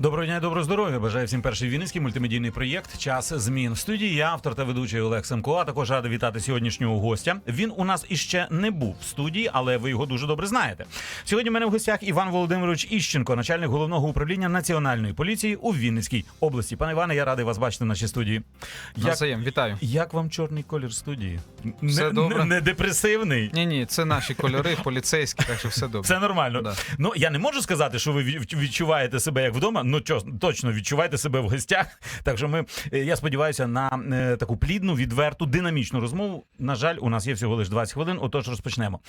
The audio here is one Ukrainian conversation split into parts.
Доброго дня, і доброго здоров'я. Бажаю всім перший вінницький мультимедійний проєкт Час змін. В студії я, автор та ведучий Олег Семко. А також радий вітати сьогоднішнього гостя. Він у нас іще не був в студії, але ви його дуже добре знаєте. Сьогодні в мене в гостях Іван Володимирович Іщенко, начальник головного управління національної поліції у Вінницькій області. Пане Іване, я радий вас бачити в нашій студії. Як, Навзаєм, вітаю. як вам чорний колір студії? Все не, добре. Не, не депресивний. Ні, ні, це наші кольори, поліцейські, так що все добре. Це нормально. Да. Ну я не можу сказати, що ви від- відчуваєте себе як вдома. Ну чо, точно відчуваєте себе в гостях. Так що ми е, я сподіваюся на е, таку плідну, відверту, динамічну розмову. На жаль, у нас є всього лише 20 хвилин. Отож, розпочнемо.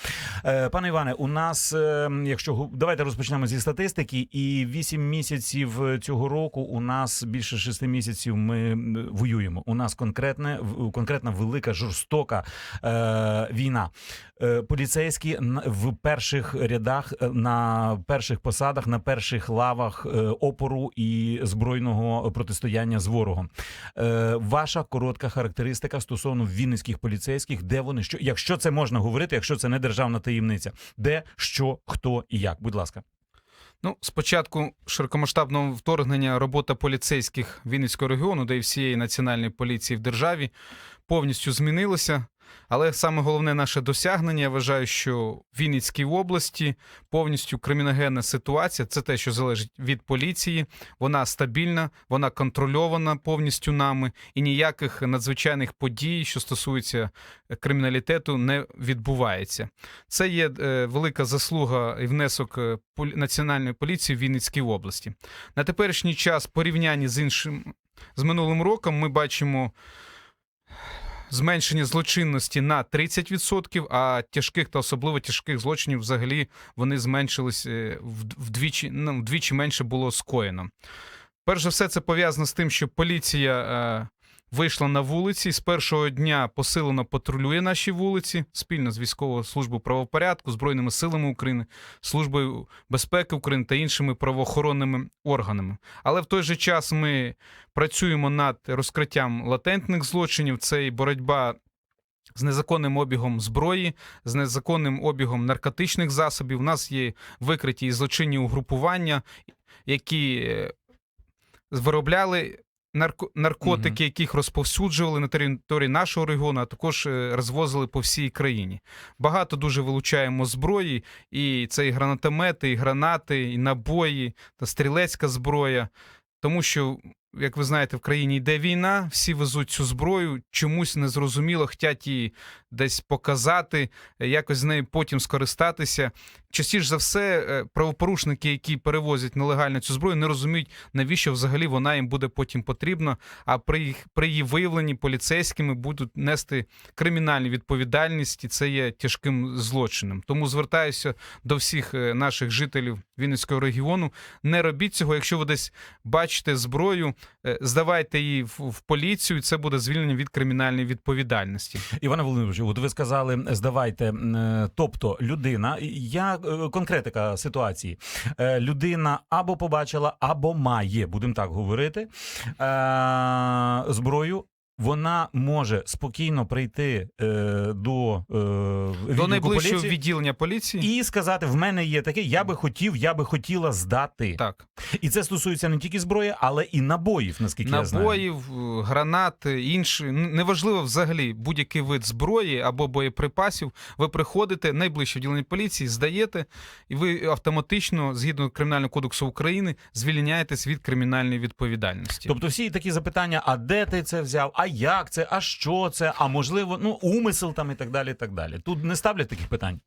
Е, пане Іване, у нас, якщо давайте розпочнемо зі статистики, і 8 місяців цього року у нас більше 6 місяців ми воюємо. У нас конкретне конкретна велика жорстока війна. Поліцейські в перших рядах, на перших посадах, на перших лавах е, опору і збройного протистояння з ворогом. Е, Ваша коротка характеристика стосовно вінницьких поліцейських, де вони що, якщо це можна говорити, якщо це не державна таємниця, де що, хто і як. Будь ласка. Ну, спочатку широкомасштабного вторгнення робота поліцейських Вінницького регіону, де і всієї національної поліції в державі повністю змінилася. Але саме головне наше досягнення, я вважаю, що в Вінницькій області повністю криміногенна ситуація це те, що залежить від поліції. Вона стабільна, вона контрольована повністю нами, і ніяких надзвичайних подій, що стосуються криміналітету, не відбувається. Це є е, велика заслуга і внесок е, національної поліції в Вінницькій області. На теперішній час, порівнянні з іншим з минулим роком, ми бачимо зменшення злочинності на 30%, а тяжких та особливо тяжких злочинів взагалі вони зменшились е, вдвічі, ну, вдвічі менше було скоєно. Перш за все, це пов'язано з тим, що поліція е, вийшла на вулиці з першого дня посилено патрулює наші вулиці спільно з військовою службою правопорядку, Збройними силами України, Службою безпеки України та іншими правоохоронними органами. Але в той же час ми працюємо над розкриттям латентних злочинів. Це і боротьба. З незаконним обігом зброї, з незаконним обігом наркотичних засобів. У нас є викриті і злочинні угрупування, які е, виробляли нарко- наркотики, яких розповсюджували на території нашого регіону, а також е, розвозили по всій країні. Багато дуже вилучаємо зброї, і це і гранатомети, і гранати, і набої, та стрілецька зброя. Тому що, як ви знаєте, в країні йде війна, всі везуть цю зброю, чомусь незрозуміло, хочуть її десь показати, е, якось з нею потім скористатися. Частіше за все, е, правопорушники, які перевозять нелегально цю зброю, не розуміють, навіщо взагалі вона їм буде потім потрібна. А при їх при її виявленні поліцейськими будуть нести кримінальну відповідальність, і це є тяжким злочином. Тому звертаюся до всіх е, наших жителів Вінницького регіону. Не робіть цього, якщо ви десь бачите зброю, е, здавайте її в, поліцію. і Це буде звільнення від кримінальної відповідальності. Іване Володимировичу, от ви сказали, здавайте, тобто людина, я конкретика ситуації. Е, Людина або побачила, або має, будемо так говорити, е, зброю. Вона може спокійно прийти е, до, е, До найближчого поліції відділення поліції. і сказати: в мене є таке, я би хотів, я би хотіла здати. Так, І це стосується не тільки зброї, але і набоїв, наскільки я знаю. набоїв, е, гранат, інші. Неважливо взагалі будь-який вид зброї або боєприпасів. Ви приходите найближче відділення поліції, здаєте, і ви автоматично, згідно Кримінального кодексу України, звільняєтесь від кримінальної відповідальності. Тобто всі такі запитання: а де ти це взяв? А як це? А що це? А можливо, ну умисел там і так далі. і так далі. Тут не ставлять таких питань.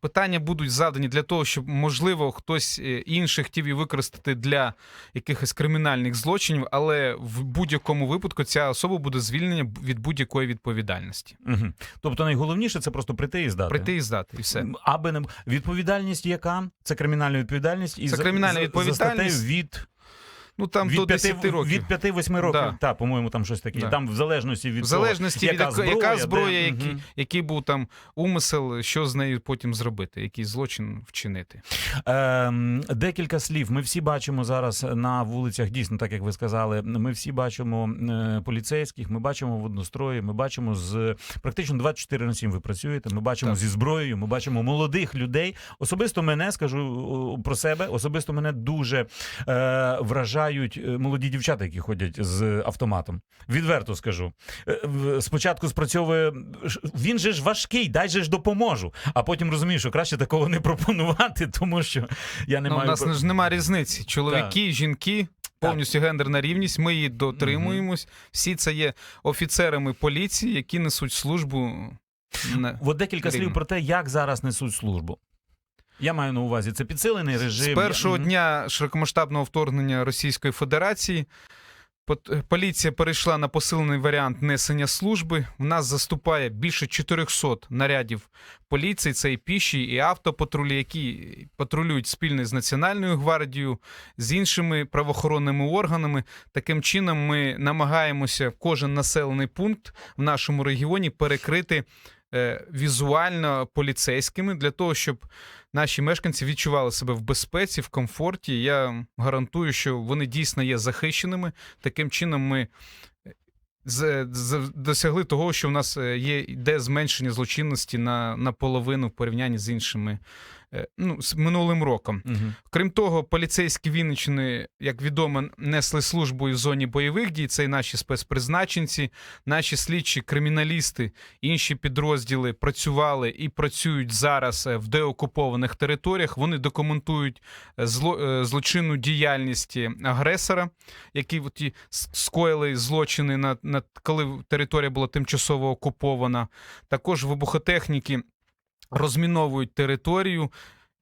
Питання будуть задані для того, щоб можливо хтось е, інший хотів її використати для якихось кримінальних злочинів, але в будь-якому випадку ця особа буде звільнена від будь-якої відповідальності. Угу. Тобто найголовніше це просто прийти і здати. Прийти і здати, і все. Аби не відповідальність, яка це кримінальна відповідальність і Це кримінальна за- за відповідальність. статтею від Ну там від до 10 п'яти- років. Від 5-8 років, Да. так, по-моєму, там щось таке. Да. Там в залежності від В залежності того, від яка яка зброя, зброя, де- який, який був там умисел, що з нею потім зробити, який злочин вчинити. Ем, декілька слів. Ми всі бачимо зараз на вулицях, дійсно, так як ви сказали. Ми всі бачимо е, поліцейських, ми бачимо в однострої, ми бачимо з практично 24 на 7 ви працюєте. Ми бачимо Так. зі зброєю, ми бачимо молодих людей. Особисто мене скажу про себе. Особисто мене дуже е, вражають е, молоді дівчата, які ходять з автоматом. Відверто скажу. Е, Спочатку спрацьовує він же ж важкий, дай же ж допоможу. А потім розумію, що краще такого не пропонувати, тому що я не ну, у нас ж немає різниці. Чоловіки, жінки. Повністю гендерна рівність, ми її дотримуємось. Всі це є офіцерами поліції, які несуть службу. От декілька Рівно. слів про те, як зараз несуть службу. Я маю на увазі це підсилений режим. З першого Мгм. дня широкомасштабного вторгнення Російської Федерації поліція перейшла на посилений варіант несення служби. В нас заступає більше 400 нарядів поліції. Це і піші, і автопатрулі, які патрулюють спільно з Національною гвардією, з іншими правоохоронними органами. Таким чином, ми намагаємося кожен населений пункт в нашому регіоні перекрити візуально поліцейськими для того, щоб наші мешканці відчували себе в безпеці, в комфорті. Я гарантую, що вони дійсно є захищеними. Таким чином, ми з- з- досягли того, що в нас е, є йде зменшення злочинності на, на половину в порівнянні з іншими. Е, Ну, з минулим роком. Мгм. Крім того, поліцейські Вінниччини, як відомо, несли службу і в зоні бойових дій. Це і наші спецпризначенці, наші слідчі, криміналісти, інші підрозділи працювали і працюють зараз е, в деокупованих територіях. Вони документують е, зло, злочинну діяльність агресора, які от скоїли злочини на, на коли територія була тимчасово окупована. Також вибухотехніки розміновують територію.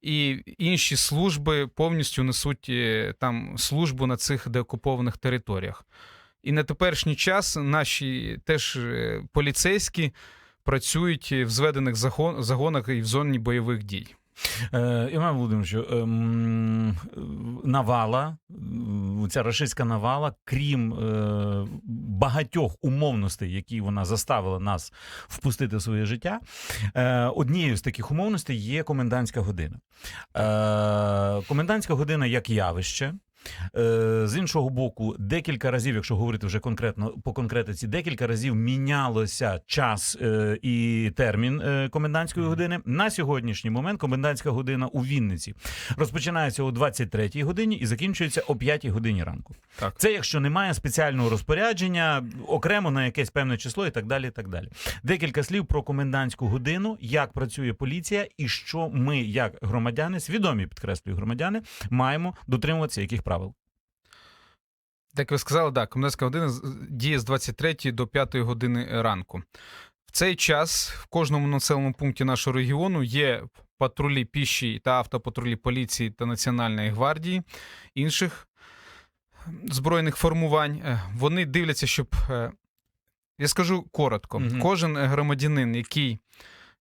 І інші служби повністю несуть е, там службу на цих деокупованих територіях. І на теперішній час наші теж е, поліцейські працюють в зведених загонах і в зоні бойових дій. Е, Іван Володимирович, ем, навала, ця рашистська навала, крім е, багатьох умовностей, які вона заставила нас впустити в своє життя, е, однією з таких умовностей є комендантська година. Е, комендантська година як явище. Е, З іншого боку, декілька разів, якщо говорити вже конкретно по конкретиці, декілька разів мінялося час е, і термін е, комендантської години. На сьогоднішній момент комендантська година у Вінниці розпочинається о 23-й годині і закінчується о 5-й годині ранку. Так. Це якщо немає спеціального розпорядження, окремо на якесь певне число і так далі. І так далі. Декілька слів про комендантську годину, як працює поліція, і що ми, як громадяни, свідомі підкреслюю громадяни, маємо дотримуватися яких правил. Як ви сказали, так, комендантська година діє з 23 до 5 години ранку. В цей час в кожному населеному пункті нашого регіону є патрулі піші та автопатрулі поліції та Національної гвардії, інших збройних формувань. Е, Вони дивляться, щоб. е, Я скажу коротко: Мгм. кожен громадянин, який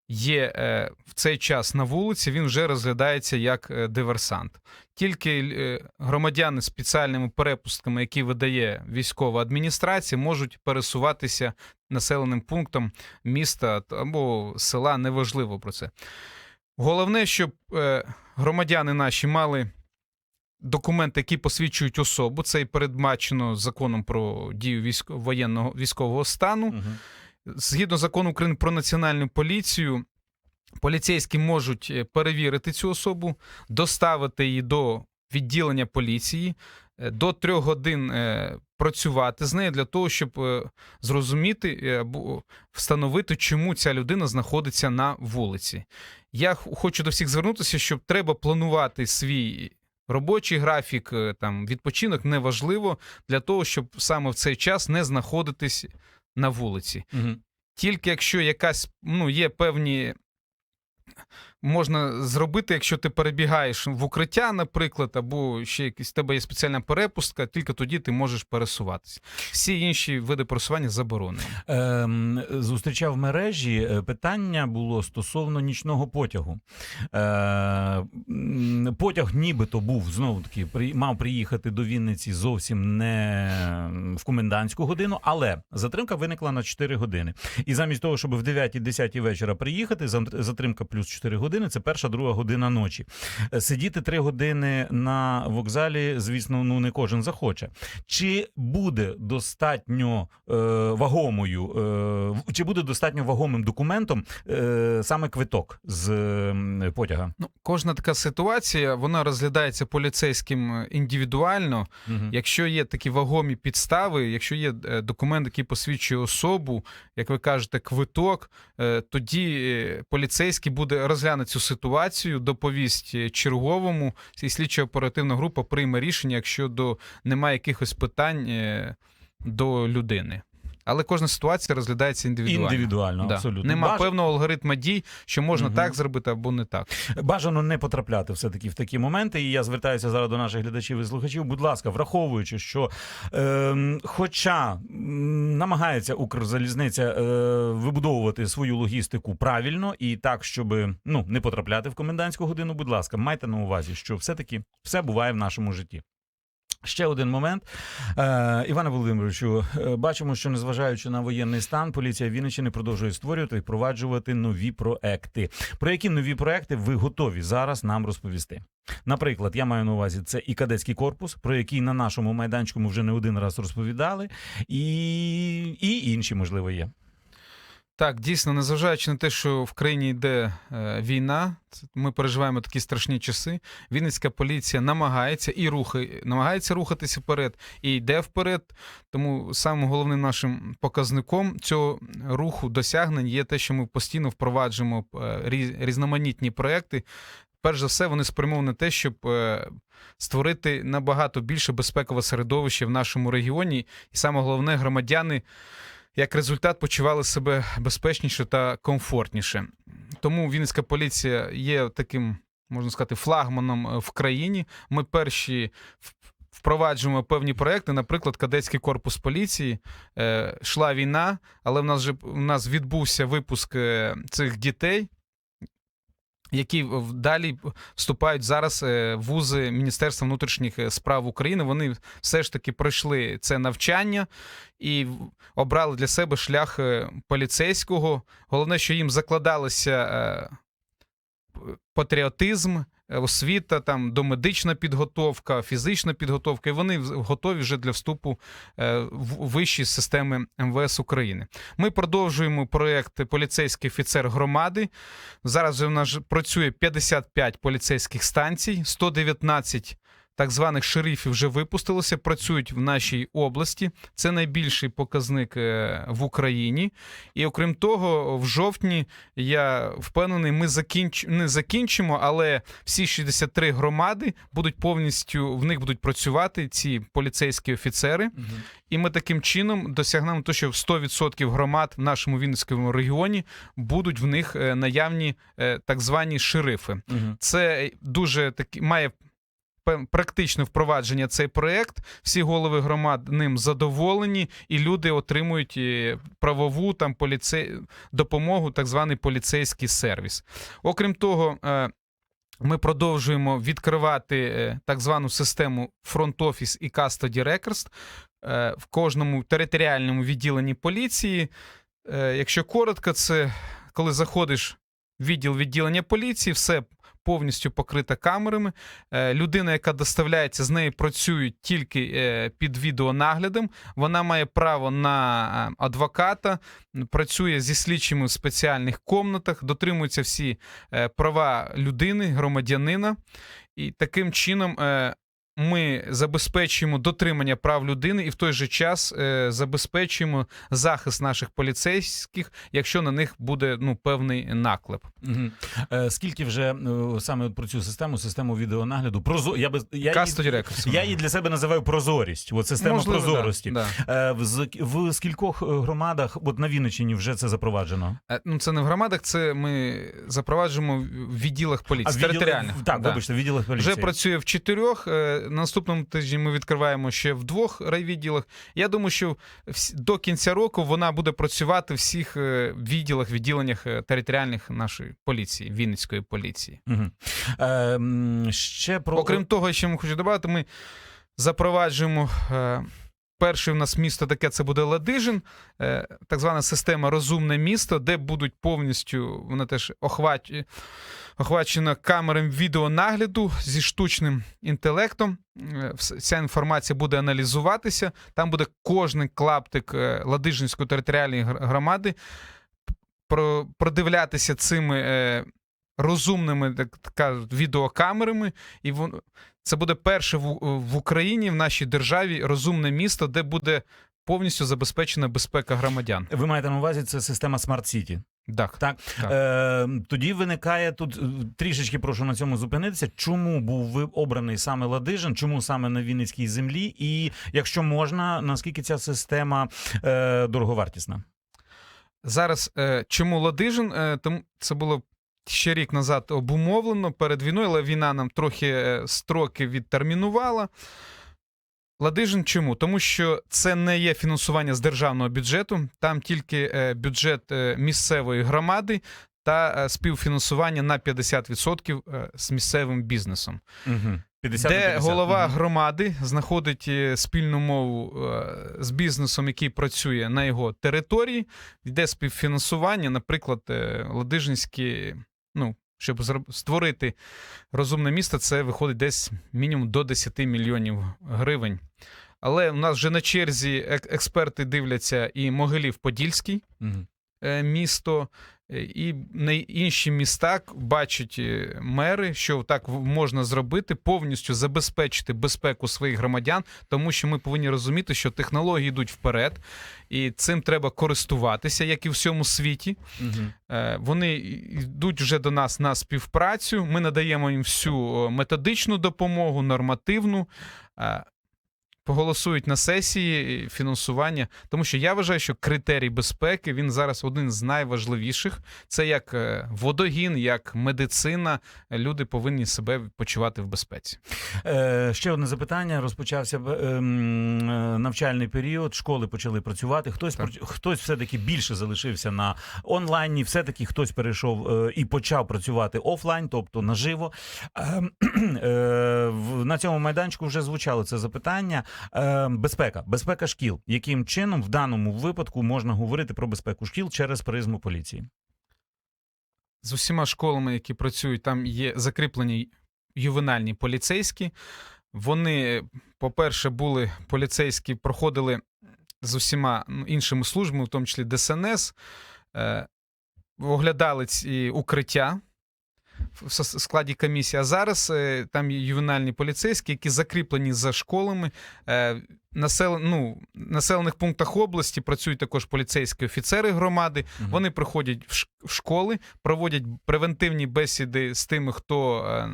є е, в цей час на вулиці, він вже розглядається як е, диверсант. Тільки е, громадяни з спеціальними перепустками, які видає військова адміністрація, можуть пересуватися населеним пунктом міста або села, неважливо про це. Головне, щоб громадяни наші мали документи, які посвідчують особу. Це і передбачено законом про дію військ... воєнного військового стану. Згідно закону України про національну поліцію, поліцейські можуть е, перевірити цю особу, доставити її до відділення поліції, е, до трьох годин е, працювати з нею для того, щоб зрозуміти або встановити, чому ця людина знаходиться на вулиці. Я хочу до всіх звернутися, що треба планувати свій. Робочий графік, там відпочинок неважливо для того, щоб саме в цей час не знаходитись на вулиці. Угу. Тільки якщо якась ну, є певні можна зробити, якщо ти перебігаєш в укриття, наприклад, або ще якийсь в тебе є спеціальна перепустка, тільки тоді ти можеш пересуватися. Всі інші види пересування заборонені. Ем, зустрічав в мережі е, питання було стосовно нічного потягу. Е, потяг нібито був знову таки мав приїхати до Вінниці зовсім не в комендантську годину, але затримка виникла на 4 години. І замість того, щоб в 9-10 вечора приїхати, затримка плюс 4 години це перша друга година ночі. Е, Сидіти 3 години на вокзалі, звісно, ну не кожен захоче. Чи буде достатньо е, вагомою, е, чи буде достатньо вагомим документом е, саме квиток з м, потяга? Ну, кожна така ситуація вона розглядається поліцейським е, індивідуально. Мгм. Якщо є такі вагомі підстави, якщо є е, документ, який посвідчує особу, як ви кажете, квиток, е, тоді е, поліцейський буде розглянути цю ситуацію, доповість черговому, і слідчо-оперативна група прийме рішення, якщо до немає якихось питань е, до людини. Але кожна ситуація розглядається індивідуально. Індивідуально, Да. абсолютно. Нема Баж- певного алгоритма дій, що можна Мгм. так зробити або не так. Бажано не потрапляти все-таки в такі моменти. І я звертаюся зараз до наших глядачів і слухачів. Будь ласка, враховуючи, що е, хоча намагається Укрзалізниця е, вибудовувати свою логістику правильно і так, щоб ну не потрапляти в комендантську годину, будь ласка, майте на увазі, що все-таки все буває в нашому житті. Ще один момент, е, Іване Володимировичу, е, бачимо, що незважаючи на воєнний стан, поліція Вінниччини продовжує створювати і впроваджувати нові проекти. Про які нові проекти ви готові зараз нам розповісти? Наприклад, я маю на увазі це і кадетський корпус, про який на нашому майданчику ми вже не один раз розповідали, і, і інші можливо є. Так, дійсно, незважаючи на те, що в країні йде е, війна, ми переживаємо такі страшні часи. Вінницька поліція намагається і рухає, намагається рухатися вперед і йде вперед. Тому самим головним нашим показником цього руху досягнень є те, що ми постійно впроваджуємо е, різноманітні проекти. Перш за все, вони спрямовані на те, щоб е, створити набагато більше безпекове середовище в нашому регіоні, і саме головне, громадяни як результат почували себе безпечніше та комфортніше. Тому Вінницька поліція є таким, можна сказати, флагманом е, в країні. Ми перші впроваджуємо певні проекти, наприклад, кадетський корпус поліції. Е, Йшла війна, але в нас вже в нас відбувся випуск е, цих дітей. Які далі вступають зараз е, вузи Міністерства внутрішніх е, справ України. Вони все ж таки пройшли це навчання і обрали для себе шлях е, поліцейського. Головне, що їм закладалося патріотизм, освіта, там домедична підготовка, фізична підготовка, і вони готові вже для вступу е, в вищі системи МВС України. Ми продовжуємо проект поліцейський офіцер громади. Зараз у нас працює 55 поліцейських станцій, 119 так званих шерифів вже випустилося, працюють в нашій області. Це найбільший показник е, в Україні. І окрім того, в жовтні я впевнений, ми закінч... не закінчимо, але всі 63 громади будуть повністю в них будуть працювати ці поліцейські офіцери. І ми таким чином досягнемо того, що в 100% громад в нашому Вінницькому регіоні будуть в них е, наявні е, так звані шерифи. Це дуже таки має практичне впровадження цей проект. Всі голови громад ним задоволені, і люди отримують е, правову там поліцей допомогу, так званий поліцейський сервіс. Окрім того. е, Ми продовжуємо відкривати е, так звану систему Office і Records е, в кожному територіальному відділенні поліції. Якщо коротко, це коли заходиш в відділ відділення поліції, все повністю покрита камерами. Е, Людина, яка доставляється, з нею працюють тільки е, під відеонаглядом. Вона має право на е, адвоката, працює зі слідчими в спеціальних комнатах, дотримуються всі права людини, громадянина. І таким чином ми забезпечуємо дотримання прав людини і в той же час е, забезпечуємо захист наших поліцейських, якщо на них буде ну певний наклеп. Е, Скільки вже е, саме про цю систему, систему відеонагляду, прозо... я би я, Custody її, я її для себе називаю прозорість. От система Можливо, прозорості. Да, да. В, в скількох громадах, от на Вінниччині вже це запроваджено? Ну, це не в громадах, це ми запроваджуємо в відділах поліції, в відділах- територіальних. Так, Да. вибачте, в відділах поліції. Вже працює в чотирьох. Наступному тижні ми відкриваємо ще в двох райвідділах. Я думаю, що до кінця року вона буде працювати в всіх е, відділах, відділеннях е, територіальних нашої поліції, Вінницької поліції. Угу. Е, ще про Окрім того, що ми хочу додати, ми запроваджуємо. е, Перше в нас місто таке це буде Ладижин, е, так звана система Розумне місто, де будуть повністю вона теж охвач... охвачена камерами відеонагляду зі штучним інтелектом. Е, вс- Ця інформація буде аналізуватися. Там буде кожний клаптик е, Ладижинської територіальної громади продивлятися цими розумними так кажуть, відеокамерами, і це буде перше в, в Україні, в нашій державі, розумне місто, де буде повністю забезпечена безпека громадян. ви маєте на увазі це система Smart City. Так. Так, Так. Е, тоді виникає тут е, трішечки прошу на цьому зупинитися. Чому був ви обраний саме Ладижин? Чому саме на Вінницькій землі? І якщо можна, наскільки ця система е, дороговартісна? Зараз е, чому Ладижин? Е, тому це було ще рік назад обумовлено перед війною, але війна нам трохи е, строки відтермінувала. Ладижин чому? Тому що це не є фінансування з державного бюджету, там тільки е, бюджет е, місцевої громади та співфінансування на 50% е, з місцевим бізнесом. Угу. 50 де 50. голова Мгм. громади знаходить спільну мову з бізнесом, який працює на його території, йде співфінансування, наприклад, Ладижинські, ну. Щоб створити розумне місто, це виходить десь мінімум до 10 мільйонів гривень. Але у нас вже на черзі ек- експерти дивляться і Могилів-Подільський, е, місто, і на інші міста бачать е, мери, що так можна зробити, повністю забезпечити безпеку своїх громадян, тому що ми повинні розуміти, що технології йдуть вперед, і цим треба користуватися, як і в всьому світі. Е, Вони йдуть вже до нас на співпрацю. Ми надаємо їм всю е, методичну допомогу, нормативну. Е, Поголосують на сесії е, фінансування, тому що я вважаю, що критерій безпеки він зараз один з найважливіших. Це як е, водогін, як медицина. Люди повинні себе почувати в безпеці. Е, ще одне запитання. Розпочався ем, е, навчальний період. Школи почали працювати. Хтось Так. хтось все таки більше залишився на онлайні. Все таки хтось перейшов е, і почав працювати офлайн, тобто наживо. Ем, е, на цьому майданчику вже звучало це запитання. Е, безпека, безпека шкіл. Яким чином в даному випадку можна говорити про безпеку шкіл через призму поліції? з усіма школами, які працюють, там є закріплені ювенальні поліцейські. Вони, по-перше, були поліцейські, проходили з усіма ну, іншими службами, в тому числі ДСНС, е, оглядали ці укриття в складі комісії. А зараз е, там є ювенальні поліцейські, які закріплені за школами. Е, насел, ну, населених пунктах області працюють також поліцейські офіцери громади. Угу. Вони приходять в школи, проводять превентивні бесіди з тими, хто е,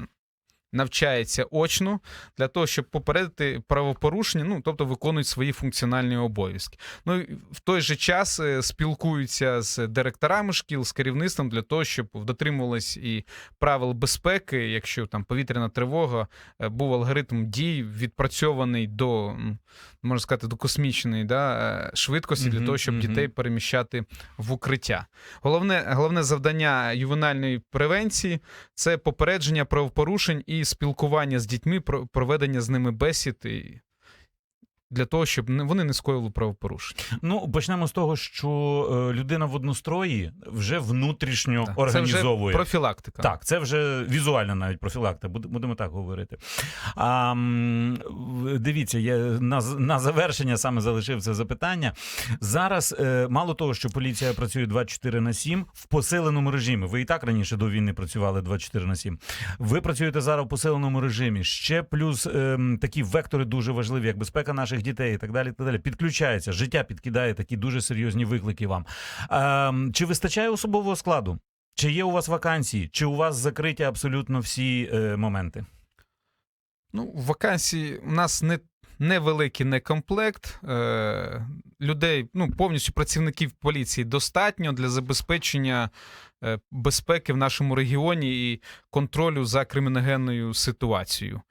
навчається очно, для того, щоб попередити правопорушення, ну тобто виконують свої функціональні обов'язки. Ну і в той же час е, спілкуються з директорами шкіл, з керівництвом для того, щоб дотримувались і правил безпеки, якщо там повітряна тривога, е, був алгоритм дій відпрацьований до. Можна сказати, до космічної да, е, швидкості для того, щоб дітей переміщати в укриття. Головне, головне завдання ювенальної превенції це попередження правопорушень і спілкування з дітьми, про- проведення з ними бесід. І для того, щоб вони не скоїли правопорушення. Ну почнемо з того, що е, людина в однострої вже внутрішньо Так. організовує. Це вже профілактика. Так, це вже візуальна навіть профілактика, будемо так говорити. А, дивіться, я на, на завершення саме залишив це запитання. Зараз е, мало того, що поліція працює 24 на 7 в посиленому режимі. Ви і так раніше до війни працювали 24 на 7. Ви працюєте зараз в посиленому режимі. Ще плюс ем, такі вектори дуже важливі, як безпека наших дітей і так далі. Так далі. Підключається, життя підкидає такі дуже серйозні виклики вам. Ем, чи вистачає особового складу? Чи є у вас вакансії? Чи у вас закриті абсолютно всі е, моменти? Ну, вакансії у нас не. Невеликий некомплект е, людей, ну повністю працівників поліції достатньо для забезпечення е, безпеки в нашому регіоні і контролю за криміногенною ситуацією.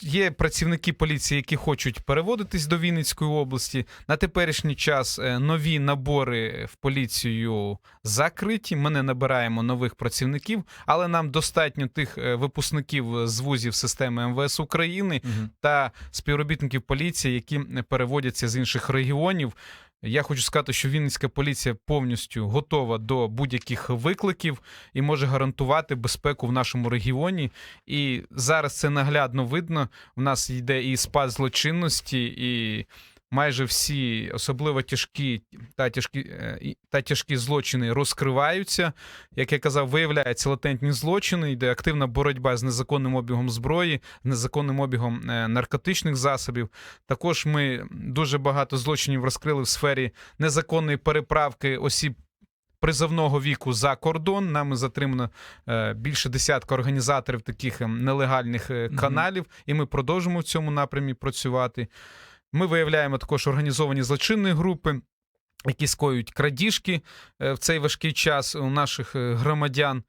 Є працівники поліції, які хочуть переводитись до Вінницької області. На теперішній час е, нові набори в поліцію закриті. Ми не набираємо нових працівників, але нам достатньо тих е, випускників з вузів системи МВС України та співробітників поліції, які переводяться з інших регіонів. Я хочу сказати, що Вінницька поліція повністю готова до будь-яких викликів і може гарантувати безпеку в нашому регіоні. І зараз це наглядно видно. У нас йде і спад злочинності, і майже всі, особливо тяжкі та тяжкі, е, та тяжкі злочини розкриваються. Як я казав, виявляються латентні злочини, йде активна боротьба з незаконним обігом зброї, з незаконним обігом е, наркотичних засобів. Також ми дуже багато злочинів розкрили в сфері незаконної переправки осіб. Призовного віку за кордон нами затримано е, більше десятка організаторів таких ем, нелегальних каналів, і ми продовжимо в цьому напрямі працювати. Ми виявляємо також організовані злочинні групи, які скоюють крадіжки е, в цей важкий час у наших е, громадян.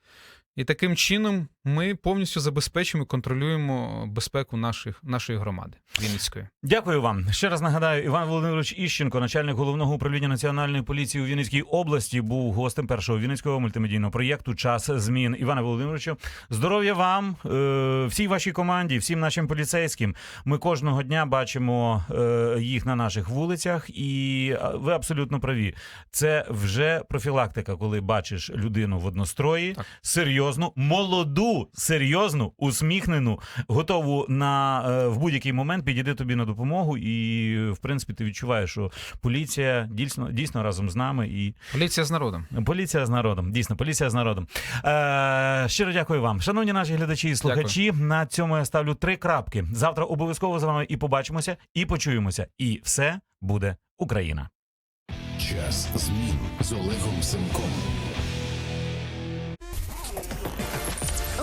І таким чином ми повністю забезпечуємо і контролюємо безпеку наших, нашої громади Вінницької. Дякую вам. Ще раз нагадаю, Іван Володимирович Іщенко, начальник головного управління національної поліції у Вінницькій області, був гостем першого вінницького мультимедійного проєкту Час змін. Іване Володимировичу, здоров'я вам, е, всій вашій команді, всім нашим поліцейським. Ми кожного дня бачимо е, їх на наших вулицях, і е, ви абсолютно праві. Це вже профілактика, коли бачиш людину в однострої, Так. Серйозну, молоду, серйозну, усміхнену, готову на е, в будь-який момент підійти тобі на допомогу. І в принципі ти відчуваєш, що поліція дійсно дійсно разом з нами і Поліція з народом. поліція з народом. Дійсно, поліція з народом. Е, щиро дякую вам, шановні наші глядачі і слухачі. На цьому я ставлю три крапки. Завтра обов'язково з вами і побачимося, і почуємося. І все буде Україна. Час змін з Олегом Семком.